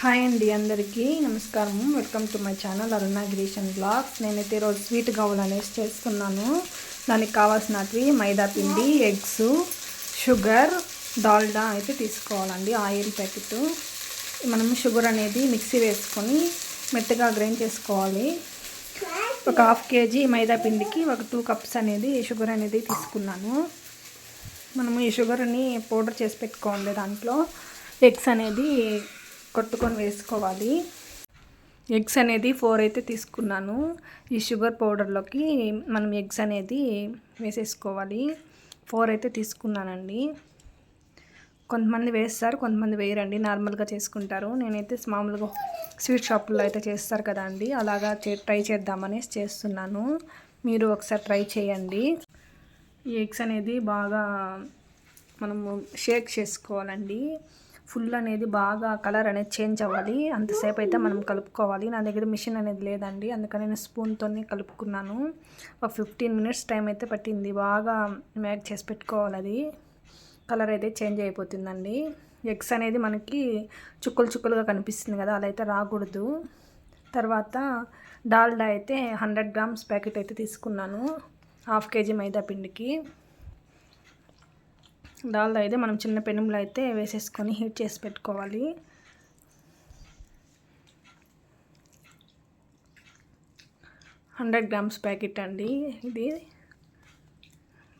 Hi అండి అందరికీ. నమస్కారం. Welcome to my channel Aruna గ్రీషన్ blogs. నేనైతే ఈరోజు స్వీట్ గౌల్ అనేసి చేస్తున్నాను. దానికి కావాల్సినవి మైదా పిండి ఎగ్స్ షుగర్ డాల్డా అయితే తీసుకోవాలండి ఆయిల్ ప్యాకెట్. మనం షుగర్ అనేది మిక్సీ వేసుకొని మెత్తగా గ్రైండ్ చేసుకోవాలి. ఒక హాఫ్ కేజీ మైదా పిండికి ఒక టూ కప్స్ అనేది షుగర్ అనేది తీసుకున్నాను. మనము ఈ షుగర్ని పౌడర్ చేసి పెట్టుకోవాలి దాంట్లో. ఎగ్స్ అనేది కొట్టుకొని వేసుకోవాలి. ఎగ్స్ అనేది ఫోర్ అయితే తీసుకున్నాను. ఈ షుగర్ పౌడర్లోకి మనం ఎగ్స్ అనేది వేసేసుకోవాలి. ఫోర్ అయితే తీసుకున్నానండి. కొంతమంది వేస్తారు కొంతమంది వేయరండి. నార్మల్గా చేసుకుంటారు. నేనైతే మామూలుగా స్వీట్ షాపుల్లో అయితే చేస్తారు కదా అండి. అలాగా చే ట్రై చేద్దామని చేస్తున్నాను. మీరు ఒకసారి ట్రై చేయండి. ఈ ఎగ్స్ అనేది బాగా మనము షేక్ చేసుకోవాలండి. ఫుల్ అనేది బాగా కలర్ అనేది చేంజ్ అవ్వాలి. అంతసేపు అయితే మనం కలుపుకోవాలి. నా దగ్గర మిషన్ అనేది లేదండి. అందుకని నేను స్పూన్తోనే కలుపుకున్నాను. ఒక ఫిఫ్టీన్ మినిట్స్ టైం అయితే పట్టింది. బాగా మ్యాగ్ చేసి పెట్టుకోవాలి అది. కలర్ అయితే చేంజ్ అయిపోతుందండి. ఎగ్స్ అనేది మనకి చుక్కలు చుక్కలుగా కనిపిస్తుంది కదా అలా అయితే రాకూడదు. తర్వాత డాల్డా అయితే హండ్రెడ్ గ్రామ్స్ ప్యాకెట్ అయితే తీసుకున్నాను. హాఫ్ కేజీ మైదా పిండికి. డాల్డా అయితే మనం చిన్న పెనుములు అయితే వేసేసుకొని హీట్ చేసి పెట్టుకోవాలి. హండ్రెడ్ గ్రామ్స్ ప్యాకెట్ అండి ఇది.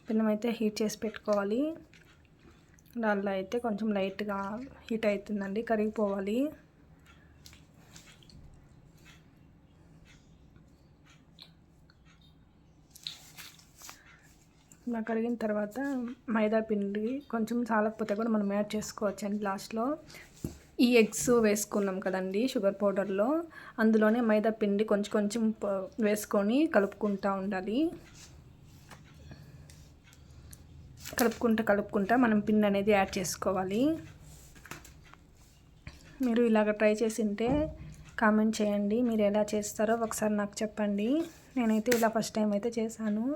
పెనం అయితే హీట్ చేసి పెట్టుకోవాలి. డాల్డా అయితే కొంచెం లైట్గా హీట్ అవుతుందండి కరిగిపోవాలి. ఇలా కడిగిన తర్వాత మైదా పిండి కొంచెం చాలకపోతే కూడా మనం యాడ్ చేసుకోవచ్చు అండి లాస్ట్లో. ఈ ఎగ్స్ వేసుకున్నాం కదండి షుగర్ పౌడర్లో. అందులోనే మైదా పిండి కొంచెం కొంచెం వేసుకొని కలుపుకుంటూ ఉండాలి. కలుపుకుంటా కలుపుకుంటా మనం పిండి అనేది యాడ్ చేసుకోవాలి. మీరు ఇలాగ ట్రై చేసింటే కామెంట్ చేయండి. మీరు ఎలా చేస్తారో ఒకసారి నాకు చెప్పండి. నేనైతే ఇలా ఫస్ట్ టైం అయితే చేశాను.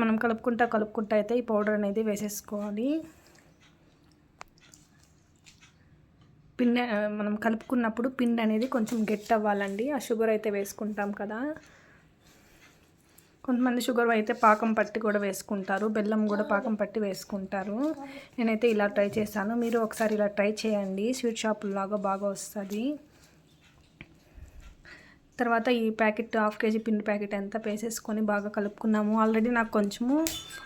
మనం కలుపుకుంటా కలుపుకుంటా అయితే ఈ పౌడర్ అనేది వేసేసుకోవాలి. పిండి మనం కలుపుకున్నప్పుడు పిండి అనేది కొంచెం గట్టి అవ్వాలండి. ఆ షుగర్ అయితే వేసుకుంటాం కదా. కొంతమంది షుగర్ అయితే పాకం పట్టి కూడా వేసుకుంటారు. బెల్లం కూడా పాకం పట్టి వేసుకుంటారు. నేనైతే ఇలా ట్రై చేశాను. మీరు ఒకసారి ఇలా ట్రై చేయండి. స్వీట్ షాపుల్లాగా బాగా వస్తుంది. తర్వాత ఈ ప్యాకెట్ హాఫ్ కేజీ పిండి ప్యాకెట్ అంతా వేసేసుకొని బాగా కలుపుకున్నాము. ఆల్రెడీ నాకు కొంచెము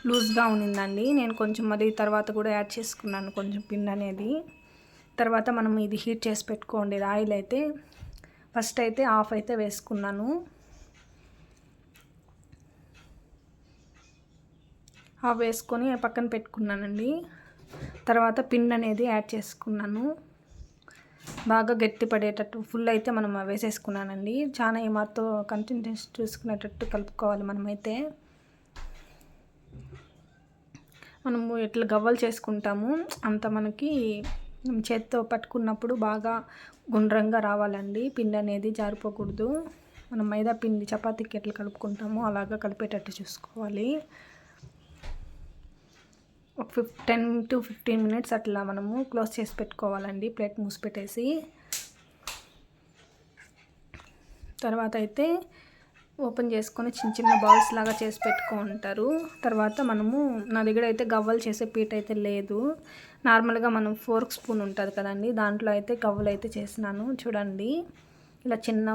లూజ్గా ఉన్నిందండి. నేను కొంచెం మరి తర్వాత కూడా యాడ్ చేసుకున్నాను కొంచెం పిండి అనేది. తర్వాత మనం ఇది హీట్ చేసి పెట్టుకోండి. ఆయిల్ అయితే ఫస్ట్ అయితే ఆఫ్ అయితే వేసుకున్నాను. ఆఫ్ వేసుకొని పక్కన పెట్టుకున్నానండి. తర్వాత పిండి అనేది యాడ్ చేసుకున్నాను. బాగా గట్టి పడేటట్టు ఫుల్ అయితే మనం వేసేసుకున్నానండి. చాలా ఏమాతో కంటిన్యూస్ చూసుకునేటట్టు కలుపుకోవాలి మనమైతే. మనము ఎట్లా గవ్వలు చేసుకుంటాము అంత మనకి చేత్తో పట్టుకున్నప్పుడు బాగా గుండ్రంగా రావాలండి. పిండి అనేది జారిపోకూడదు. మనం మైదా పిండి చపాతీకి ఎట్లా కలుపుకుంటామో అలాగా కలిపేటట్టు చూసుకోవాలి. ఒక fif ten to fifteen minutes అట్లా మనము క్లోజ్ చేసి పెట్టుకోవాలండి. ప్లేట్ మూసి పెట్టేసి తర్వాత అయితే ఓపెన్ చేసుకొని చిన్న చిన్న బాల్స్ లాగా చేసి పెట్టుకుంటారు. తర్వాత మనము నా దగ్గర అయితే గవ్వలు చేసే పీట అయితే లేదు. నార్మల్గా మనం ఫోర్క్ స్పూన్ ఉంటుంది కదండి దాంట్లో అయితే గవ్వలు అయితే చేసినాను. చూడండి. ఇలా చిన్న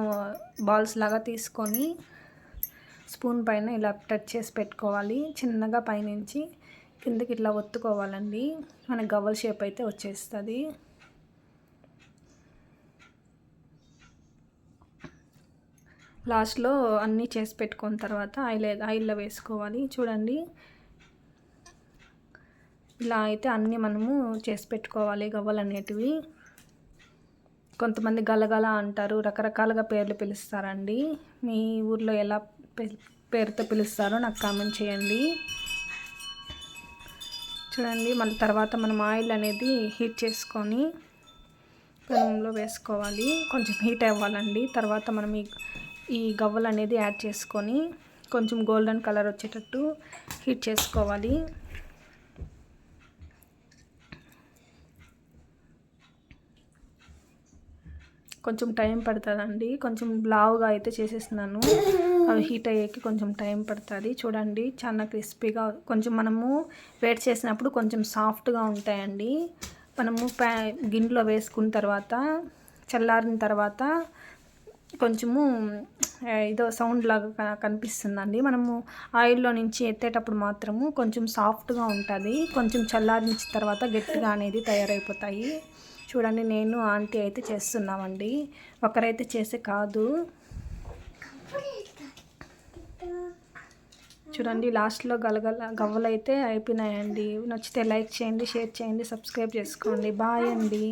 బాల్స్ లాగా తీసుకొని స్పూన్ పైన ఇలా టచ్ చేసి పెట్టుకోవాలి. చిన్నగా పైనుంచి కిందకి ఇట్లా ఒత్తుకోవాలండి. మన గవ్వల షేప్ అయితే వచ్చేస్తుంది. లాస్ట్లో అన్నీ చేసి పెట్టుకున్న తర్వాత ఆయిల్ ఆయిల్లో వేసుకోవాలి. చూడండి. ఇలా అయితే అన్నీ మనము చేసి పెట్టుకోవాలి గవ్వలు అనేటివి కొంతమంది గలగల అంటారు. రకరకాలుగా పేర్లు పిలుస్తారండి. మీ ఊర్లో ఎలా పేరుతో పిలుస్తారో నాకు కామెంట్ చేయండి. చూడండి మళ్ళీ తర్వాత మనం ఆయిల్ అనేది హీట్ చేసుకొని పెనంలో వేసుకోవాలి. కొంచెం హీట్ అవ్వాలండి. తర్వాత మనం ఈ ఈ గవ్వలు అనేది యాడ్ చేసుకొని కొంచెం గోల్డెన్ కలర్ వచ్చేటట్టు హీట్ చేసుకోవాలి. కొంచెం టైం పడుతుందండి. కొంచెం లావుగా అయితే చేసేస్తున్నాను. అవి హీట్ అయ్యేకి కొంచెం టైం పడుతుంది. చూడండి చాలా క్రిస్పీగా కొంచెం మనము వేడి చేసినప్పుడు కొంచెం సాఫ్ట్గా ఉంటాయండి. మనము ప్యా గిన్నెలో వేసుకున్న తర్వాత చల్లారిన తర్వాత కొంచెము ఏదో సౌండ్ లాగా కనిపిస్తుందండి. మనము ఆయిల్లో నుంచి ఎత్తేటప్పుడు మాత్రము కొంచెం సాఫ్ట్గా ఉంటుంది. కొంచెం చల్లారించిన తర్వాత గట్టిగా అనేది తయారైపోతాయి. చూడండి నేను ఆంటీ అయితే చేస్తున్నామండి. ఒకరైతే చేసే కాదు. చూడండి లాస్ట్లో గలగల గవ్వలైతే అయిపోయినాయండి. నచ్చితే లైక్ చేయండి షేర్ చేయండి సబ్స్క్రైబ్ చేసుకోండి. బాయ్ అండి.